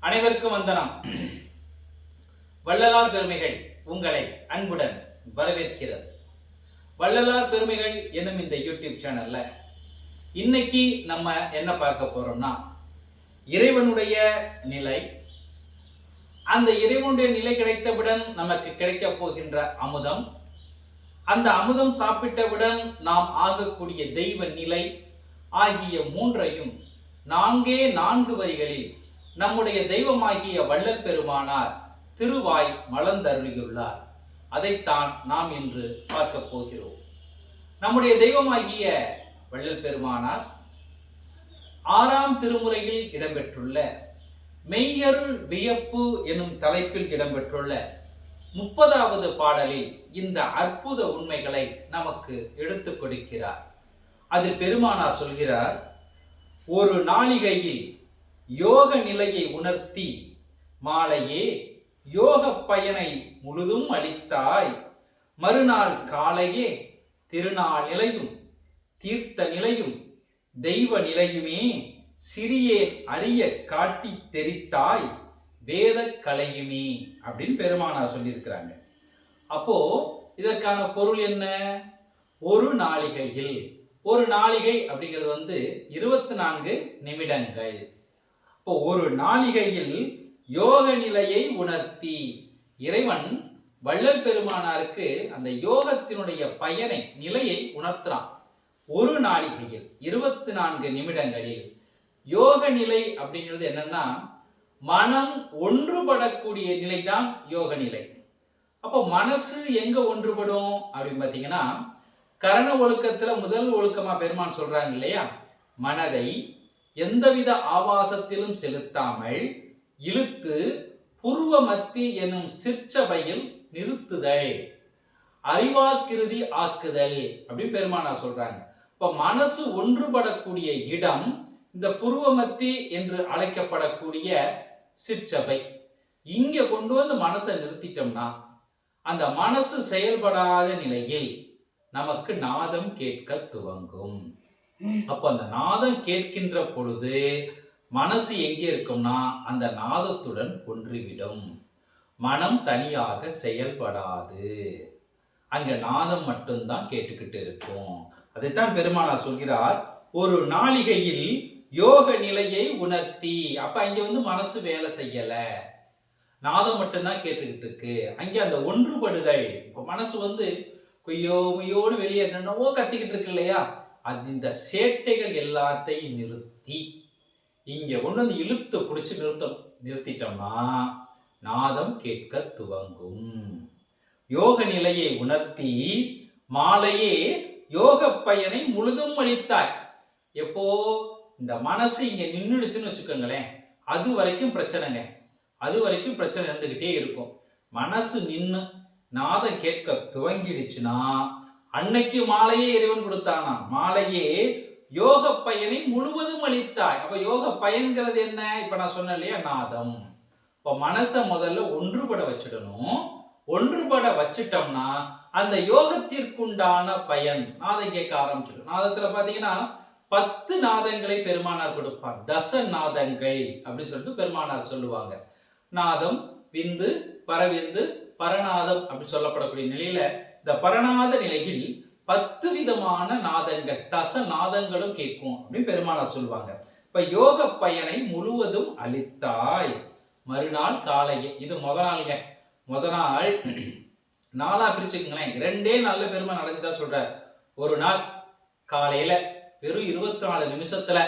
அனைவருக்கும் வந்தனம். வள்ளலார் பெருமைகள் உங்களை அன்புடன் வரவேற்கிறது. வள்ளலார் பெருமைகள் என்னும் இந்த யூடியூப் சேனல்ல இன்னைக்கு நம்ம என்ன பார்க்க போறோம்னா இறைவனுடைய நிலை. அந்த இறைவனுடைய நிலை கிடைத்தவுடன் நமக்கு கிடைக்கப் போகின்ற அமுதம். அந்த அமுதம் சாப்பிட்டவுடன் நாம் ஆகக்கூடிய தெய்வ நிலை ஆகிய மூன்றையும் நான்கே நான்கு வரிகளில் நம்முடைய தெய்வமாகிய வள்ளல் பெருமானார் திருவாய் மலர்ந்தருளியுள்ளார். அதைத்தான் நாம் இன்று பார்க்க போகிறோம். நம்முடைய தெய்வமாகிய வள்ளல் பெருமானார் ஆறாம் திருமுறையில் இடம்பெற்றுள்ள மெய்யருள் வியப்பு எனும் தலைப்பில் இடம்பெற்றுள்ள முப்பதாவது பாடலில் இந்த அற்புத உண்மைகளை நமக்கு எடுத்துக் கொடுக்கிறார். அதில் பெருமானார் சொல்கிறார் ஒரு நாளிகையில் யோக நிலையை உணர்த்தி மாலையே யோக பயனை முழுதும் அளித்தாய். மறுநாள் காலையே திருநாள் நிலையும் தீர்த்த நிலையும் தெய்வ நிலையுமே சிறியேன் அறிய காட்டி தெரித்தாய். வேத கலையுமே அப்படின்னு பெருமானார் சொல்லியிருக்கிறாங்க. அப்போ இதற்கான பொருள் என்ன? ஒரு நாளிகையில் ஒரு நாளிகை அப்படிங்கிறது வந்து இருபத்தி நான்கு நிமிடங்கள். இப்போ ஒரு நாளிகையில் யோக நிலையை உணர்த்தி இறைவன் வள்ளல் பெருமானாருக்கு அந்த யோகத்தினுடைய பயனை நிலையை உணர்த்துறான். ஒரு நாளிகையில் இருபத்தி நான்கு நிமிடங்களில் யோக நிலை அப்படிங்கிறது என்னன்னா மனம் ஒன்றுபடக்கூடிய நிலைதான் யோக நிலை. அப்போ மனசு எங்க ஒன்றுபடும் அப்படின்னு பார்த்தீங்கன்னா கரண ஒழுக்கத்துல முதல் ஒழுக்கமா பெருமான் சொல்றாங்க இல்லையா? மனதை எந்தவித ஆபாசத்திலும் செலுத்தாமல் இழுத்து புருவ மத்தி எனும் சிற்சபையில் நிறுத்துதல். அறிவாக்கிருதி ஆக்குதல் அப்படின்னு பெருமானார் சொல்றாங்க. இப்ப மனசு ஒன்றுபடக்கூடிய இடம் இந்த புருவமத்தி என்று அழைக்கப்படக்கூடிய சிற்சபை. இங்க கொண்டு வந்து மனசை நிறுத்திட்டோம்னா அந்த மனசு செயல்படாத நிலையில் நமக்கு நாதம் கேட்க துவங்கும். அப்ப அந்த நாதம் கேட்கின்ற பொழுது மனசு எங்கே இருக்கும்னா அந்த நாதத்துடன் ஒன்றிவிடும். மனம் தனியாக செயல்படாது. அங்க நாதம் மட்டும்தான் கேட்டுக்கிட்டு இருக்கும். அதைத்தான் பெருமானார் சொல்கிறார் ஒரு நாளிகையில் யோக நிலையை உணர்த்தி அப்ப அங்கே வந்து மனசு வேலை செய்யல. நாதம் மட்டும்தான் கேட்டுக்கிட்டு இருக்கு. அங்கே அந்த ஒன்றுபடுதல் இப்போ மனசு வந்து கொய்யோ மையோன்னு வெளியே என்னென்னவோ கத்திக்கிட்டு இருக்கு இல்லையா? அது இந்த சேட்டைகள் எல்லாத்தையும் நிறுத்தி இங்கே கொண்டு வந்து இழுத்து பிடிச்சி நிறுத்தம் நிறுத்திட்டோம்னா நாதம் கேட்க துவங்கும். யோக நிலையை உணர்த்தி மாலையே யோக பயனை முழுதும் அளித்தாய். எப்போ? இந்த மனசு இங்க நின்றுடுச்சுன்னு வச்சுக்கோங்களேன். அது வரைக்கும் பிரச்சனைங்க. அது வரைக்கும் பிரச்சனை இருந்துகிட்டே இருக்கும். மனசு நின்று நாதம் கேட்க துவங்கிடுச்சுன்னா அன்னைக்கு மாலையே இறைவன் கொடுத்தானா மாலையே யோக பயனை முழுவதும் அளித்தாய். அப்ப யோக பயன்கிறது என்ன? இப்ப நான் சொன்னேன் இல்லையா? நாதம். இப்ப மனசை முதல்ல ஒன்றுபட வச்சிடணும். ஒன்றுபட வச்சிட்டோம்னா அந்த யோகத்திற்குண்டான பயன் நாதம் கேட்க ஆரம்பிச்சிடும். நாதத்துல பாத்தீங்கன்னா பத்து நாதங்களை பெருமானார் கொடுப்பார். தச நாதங்கள் அப்படின்னு சொல்லிட்டு பெருமானார் சொல்லுவாங்க. நாதம் விந்து பரவிந்து பரநாதம் அப்படின்னு சொல்லப்படக்கூடிய நிலையில இந்த பரநாத நிலையில் பத்து விதமான நாதங்கள் தச நாதங்களும் கேட்கும் அப்படின்னு பெருமானார் சொல்லுவாங்க. இப்ப யோக பயனை முழுவதும் அளித்தாய். மறுநாள் காலையே இது முத நாளுங்க. முத நாள் நாளா பிரிச்சுக்கங்களேன். ரெண்டே நல்ல பெருமை நடந்துதான் சொல்றார். ஒரு நாள் காலையில வெறும் இருபத்தி நாலு நிமிஷத்துல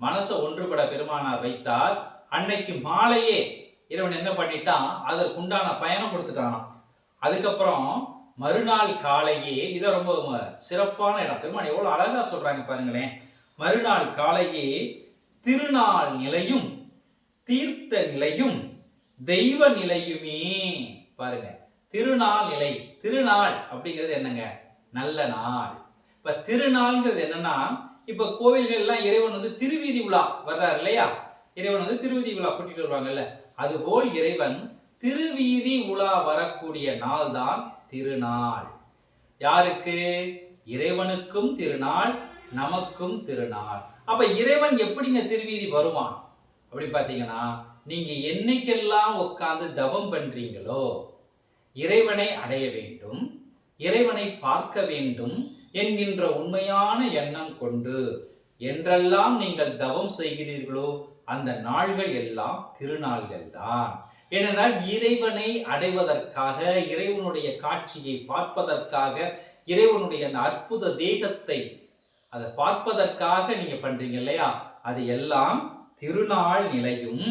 மனசை ஒன்றுபட பெருமானார் வைத்தால் அன்னைக்கு மாலையே இறைவன் என்ன பண்ணிட்டான்? அதற்குண்டான பயணம் கொடுத்துட்டானாம். அதுக்கப்புறம் மறுநாள் காலையே இதை ரொம்ப சிறப்பான இடம் பெருமான் எவ்வளவு அழகா சொல்றாங்க பாருங்களேன். மறுநாள் காலையே திருநாள் நிலையும் தீர்த்த நிலையும் தெய்வ நிலையுமே. பாருங்க திருநாள் நிலை திருநாள் அப்படிங்கிறது என்னங்க? நல்ல நாள். இப்ப திருநாள்ங்கிறது என்னன்னா இப்ப கோவில்கள் எல்லாம் இறைவன் வந்து திருவீதி உலா வர்றாரு இல்லையா? இறைவன் வந்து திருவீதி உலா கூட்டிட்டு வருவாங்கல்ல. அதுபோல் இறைவன் திருவீதி உலா வரக்கூடிய நாள் தான் திருநாள். யாருக்கு? இறைவனுக்கும் திருநாள் நமக்கும் திருநாள். அப்ப இறைவன் எப்படிங்க திருவீதி வருவான்? அப்படி பாத்தீங்கன்னா நீங்க என்னைக்கெல்லாம் உட்கார்ந்து தவம் பண்றீங்களோ இறைவனை அடைய வேண்டும் இறைவனை பார்க்க வேண்டும் என்கின்ற உண்மையான எண்ணம் கொண்டு என்றெல்லாம் நீங்கள் தவம் செய்கிறீர்களோ அந்த நாள்கள் எல்லாம் திருநாள்கள் தான். ஏனென்றால் இறைவனை அடைவதற்காக இறைவனுடைய காட்சியை பார்ப்பதற்காக இறைவனுடைய அந்த அற்புத தேகத்தை அதை பார்ப்பதற்காக நீங்க பண்றீங்க இல்லையா? அது எல்லாம் திருநாள் நிலையும்.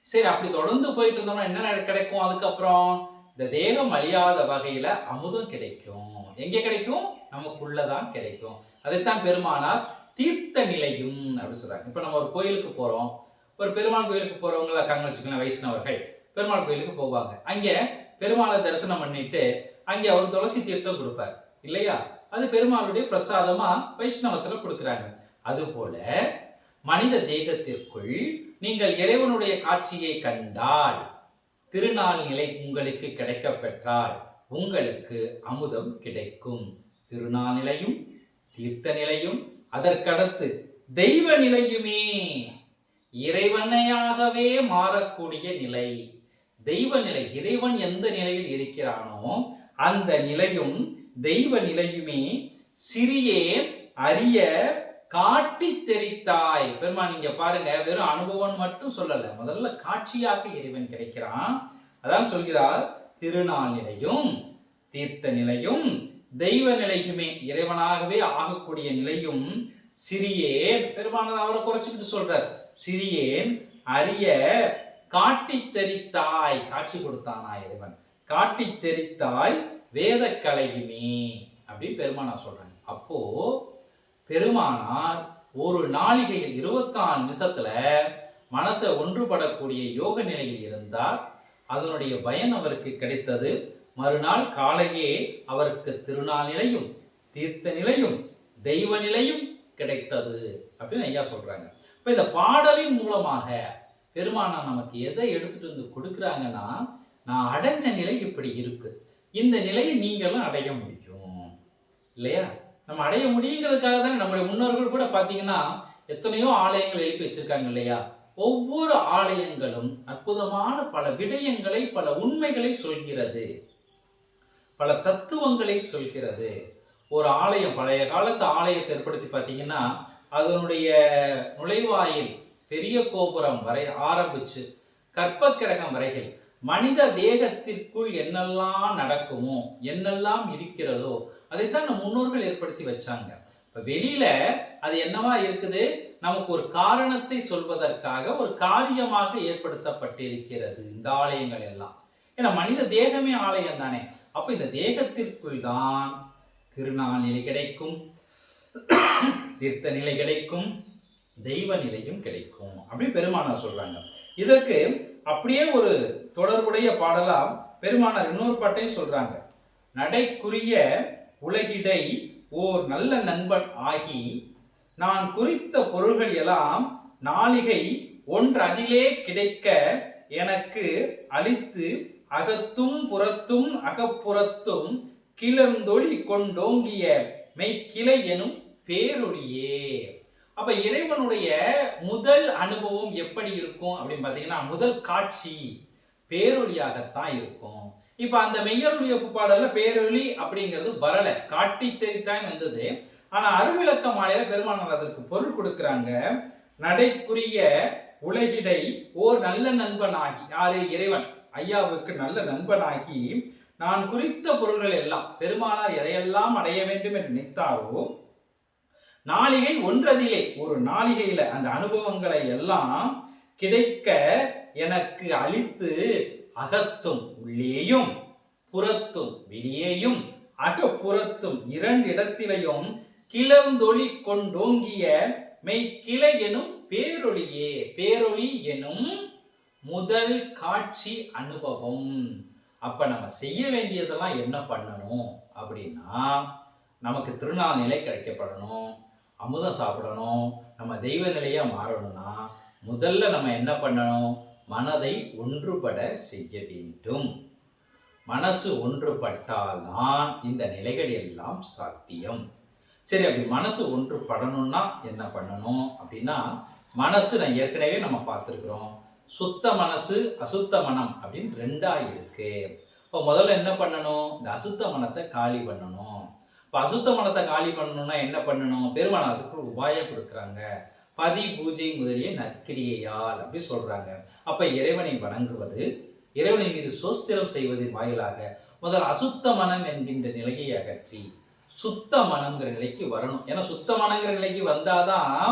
சரி அப்படி தொடர்ந்து போயிட்டு இருந்தோம்னா என்ன கிடைக்கும்? அதுக்கப்புறம் இந்த தேகம் அழியாத வகையில அமுதம் கிடைக்கும். எங்க கிடைக்கும்? நமக்குள்ளதான் கிடைக்கும். அதைத்தான் பெருமானார் தீர்த்த நிலையும் அப்படின்னு சொல்றாங்க. இப்ப நம்ம ஒரு கோயிலுக்கு போறோம். ஒரு பெருமாள் கோயிலுக்கு போறவங்கள இருக்காங்க வச்சுக்கலாம் வைஷ்ணவர்கள். பெருமாள் கோயிலுக்கு போவாங்க. அங்கே பெருமாளை தரிசனம் பண்ணிட்டு அங்கே அவர் துளசி தீர்த்தம் கொடுப்பார். இல்லையா? அது பெருமாளுடைய பிரசாதமா வைஷ்ணவத்துல கொடுக்குறாங்க. அதுபோல மனித தேகத்திற்குள் நீங்கள் இறைவனுடைய காட்சியை கண்டால் திருநாள் நிலை உங்களுக்கு கிடைக்க பெற்றால் உங்களுக்கு அமுதம் கிடைக்கும். திருநாள் நிலையும் தீர்த்த நிலையும் அதற்கடுத்து தெய்வ நிலையுமே இறைவனையாகவே மாறக்கூடிய நிலை. தெய்வ நிலை இறைவன் எந்த நிலையில் இருக்கிறானோ அந்த நிலையும் தெய்வ நிலையுமே சிறியே அரிய காட்டி தெரித்தாய் பெருமா நீங்க பாருங்க வெறும் அனுபவம் மட்டும் சொல்லல. முதல்ல காட்சியாக இறைவன் கிடைக்கிறான். அதான் சொல்கிறார் திருநாள் நிலையும் தீர்த்த நிலையும் தெய்வ நிலையுமே. இறைவனாகவே ஆகக்கூடிய நிலையும் சிறியேன். பெருமானது அவரை குறைச்சிக்கிட்டு சொல்றார். சிறியேன் அரிய காட்டி தெரித்தாய் காட்சி கொடுத்தானா இறைவன்? காட்டி தெரித்தாய் வேத கலையுமே அப்படின்னு பெருமானா சொல்றாங்க. அப்போ பெருமானார் ஒரு நாளிகையில் இருபத்தாறு நிமிஷத்துல மனசை ஒன்றுபடக்கூடிய யோக நிலையில் இருந்தார். அதனுடைய பயன் அவருக்கு கிடைத்தது. மறுநாள் காலையே அவருக்கு திருநாள் நிலையும் தீர்த்த நிலையும் தெய்வ நிலையும் கிடைத்தது அப்படின்னு ஐயா சொல்றாங்க. இப்ப இந்த பாடலின் மூலமாக பெருமானா நமக்கு எதை எடுத்துட்டு வந்து கொடுக்குறாங்கன்னா நான் அடைஞ்ச நிலை இப்படி இருக்கு. இந்த நிலையை நீங்களும் அடைய முடியும். இல்லையா? நம்ம அடைய முடியுங்கிறதுக்காக தான் நம்முடைய முன்னோர்கள் கூட பார்த்தீங்கன்னா எத்தனையோ ஆலயங்கள் எழுப்பி வச்சிருக்காங்க இல்லையா? ஒவ்வொரு ஆலயங்களும் அற்புதமான பல விடயங்களை பல உண்மைகளை சொல்கிறது. பல தத்துவங்களை சொல்கிறது. ஒரு ஆலயம் பழைய காலத்து ஆலயத்தை ஏற்படுத்தி பார்த்தீங்கன்னா அதனுடைய நுழைவாயில் பெரிய கோபுரம் வரை ஆரம்பிச்சு கற்பக்கிரகம் வரைகள் மனித தேகத்திற்குள் என்னெல்லாம் நடக்குமோ என்னெல்லாம் இருக்கிறதோ அதைத்தான் நம் முன்னோர்கள் ஏற்படுத்தி வச்சாங்க. இப்போ வெளியில அது என்னவா இருக்குது? நமக்கு ஒரு காரணத்தை சொல்வதற்காக ஒரு காரியமாக ஏற்படுத்தப்பட்டிருக்கிறது இந்த ஆலயங்கள் எல்லாம். ஏன்னா மனித தேகமே ஆலயம் தானே. அப்போ இந்த தேகத்திற்குள் தான் திருநாள் நிலை கிடைக்கும். தீர்த்த நிலை கிடைக்கும். தெய்வ நிலையும் கிடைக்கும். அப்படி பெருமானார் சொல்றாங்க. இதற்கு அப்படியே ஒரு தொடர்புடைய பாடலா பெருமானார் இன்னொரு பாட்டையும் சொல்றாங்க. நடைக்குரிய உலகிடை ஓர் நல்ல நண்பன் ஆகி நான் குறித்த பொருள்கள் எல்லாம் நாளிகை ஒன்று அதிலே கிடைக்க எனக்கு அளித்து அகத்தும் புறத்தும் அகப்புறத்தும் கிளர்ந்தொழி கொண்டோங்கிய மெய்க்கிளை எனும் பேரொழியே. அப்ப இறைவனுடைய முதல் அனுபவம் எப்படி இருக்கும் அப்படின்னு பாத்தீங்கன்னா முதல் காட்சி பேரொழியாகத்தான் இருக்கும். இப்ப அந்த மெய்யருடைய பாடல்ல பேரொழி அப்படிங்கிறது வரல. காட்டி தெரித்தான் வந்தது. ஆனா அருவிளக்க மாலையில பெருமானார் அதற்கு பொருள் கொடுக்கிறாங்க. நடைக்குரிய உலகிடை ஓர் நல்ல நண்பனாகி யாரு? இறைவன். ஐயாவுக்கு நல்ல நண்பனாகி நான் குறித்த பொருள்கள் எல்லாம் பெருமானார் எதையெல்லாம் அடைய வேண்டும் என்று நினைத்தாரோ நாளிகை ஒன்றதிலே. ஒரு நாளிகையில அந்த அனுபவங்களை எல்லாம் கிடைக்க எனக்கு அளித்து அகத்தும் உள்ளேயும் புறத்தும் வெளியேயும் அகப்புறத்தும் இரண்டிடத்திலையும் கிளந்தொளி கொண்டோங்கிய மெய் கிளை எனும் பேரொளியே. பேரொளி எனும் முதல் காட்சி அனுபவம். அப்ப நம்ம செய்ய வேண்டியதெல்லாம் என்ன பண்ணணும்? அப்படின்னா நமக்கு திருநாள் நிலை கிடைக்கப்படணும். அமுதம் சாப்பிடணும். நம்ம தெய்வ நிலையா மாறணும்னா முதல்ல நம்ம என்ன பண்ணணும்? மனதை ஒன்றுபட செய்ய வேண்டும். மனசு ஒன்றுபட்டால்தான் இந்த நிலைகள் எல்லாம் சாத்தியம். சரி அப்படி மனசு ஒன்றுபடணும்னா என்ன பண்ணணும்? அப்படின்னா மனசு நான் ஏற்கனவே நம்ம பார்த்துருக்குறோம். சுத்த மனசு அசுத்த மனம் அப்படின்னு ரெண்டாக இருக்கு. இப்போ முதல்ல என்ன பண்ணணும்? இந்த அசுத்த மனத்தை காலி பண்ணணும். இப்போ அசுத்த மனத்தை காலி பண்ணணும்னா என்ன பண்ணணும்? பெருமான் அதுக்கு உபாயம் கொடுக்குறாங்க. பதி பூஜை முதலிய நற்கிரியையால் அப்படி சொல்றாங்க. அப்ப இறைவனை வணங்குவது இறைவனை மீது சோஸ்திரம் செய்வதன் வாயிலாக முதல் அசுத்த மனம் என்கின்ற நிலையை அகற்றி சுத்த மனம்ங்கிற நிலைக்கு வரணும். ஏன்னா சுத்த மனங்கிற நிலைக்கு வந்தாதான்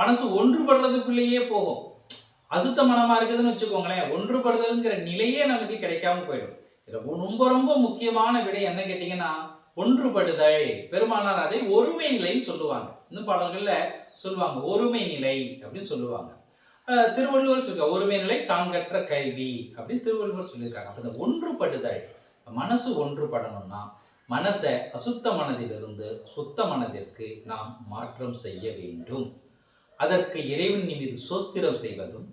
மனசு ஒன்றுபடுறதுக்குள்ளேயே போகும். அசுத்த மனமா இருக்குதுன்னு வச்சுக்கோங்களேன் ஒன்றுபடுதல்ங்கிற நிலையே நமக்கு கிடைக்காம போயிடும். இதுல ரொம்ப ரொம்ப முக்கியமான விடை என்ன கேட்டீங்கன்னா ஒன்றுபடுதல். பெருமானார் அதை ஒருமை நிலைன்னு சொல்லுவாங்க. இன்னும் பாடல்கள்ல சொல்லுவாங்க ஒருமை நிலை அப்படின்னு சொல்லுவாங்க. திருவள்ளுவர் சொல்லிருக்காங்க ஒருமை நிலை தான் கற்ற கல்வி அப்படின்னு திருவள்ளுவர் சொல்லியிருக்காங்க. அப்போ இந்த ஒன்றுபடுதல் மனசு ஒன்றுபடணும்னா மனசை அசுத்த மனதிலிருந்து சுத்த மனதிற்கு நாம் மாற்றம் செய்ய வேண்டும். அதற்கு இறைவன் மீது சோஸ்திரம் செய்வதும்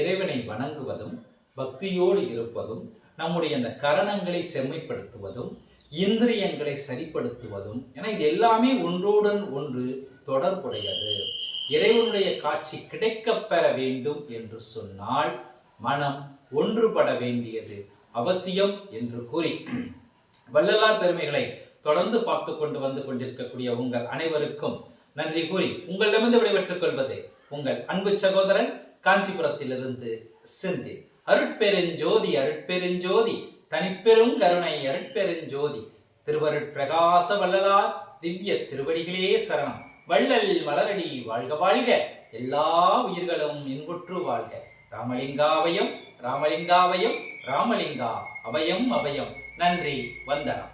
இறைவனை வணங்குவதும் பக்தியோடு இருப்பதும் நம்முடைய அந்த கரணங்களை செம்மைப்படுத்துவதும் இந்திரியங்களை சரிப்படுத்துவதும் ஏன்னா இது எல்லாமே ஒன்றோடன் ஒன்று தொடர்புடையது. இறைவனுடைய காட்சி கிடைக்கப் பெற வேண்டும் என்று சொன்னால் மனம் ஒன்றுபட வேண்டியது அவசியம் என்று கூறி. வள்ளலார் பெருமைகளை தொடர்ந்து பார்த்து கொண்டு வந்து கொண்டிருக்கக்கூடிய உங்கள் அனைவருக்கும் நன்றி கூறி உங்களிடமிருந்து விடைபெற்றுக் கொள்வது உங்கள் அன்பு சகோதரன் காஞ்சிபுரத்திலிருந்து செந்தி. அருட்பெருஞ்சோதி அருட்பெருஞ்சோதி. தனிப்பெரும் கருணை அருட்பெருஞ்சோதி திருவருட்பிரகாச வள்ளலார் திவ்ய திருவடிகளே சரணம். வள்ளல் மலரடி வாழ்க வாழ்க. எல்லா உயிர்களும் இன்புற்று வாழ்க. ராமலிங்காவயம் ராமலிங்காவயம் ராமலிங்கா அபயம் அபயம். நன்றி வந்தனம்.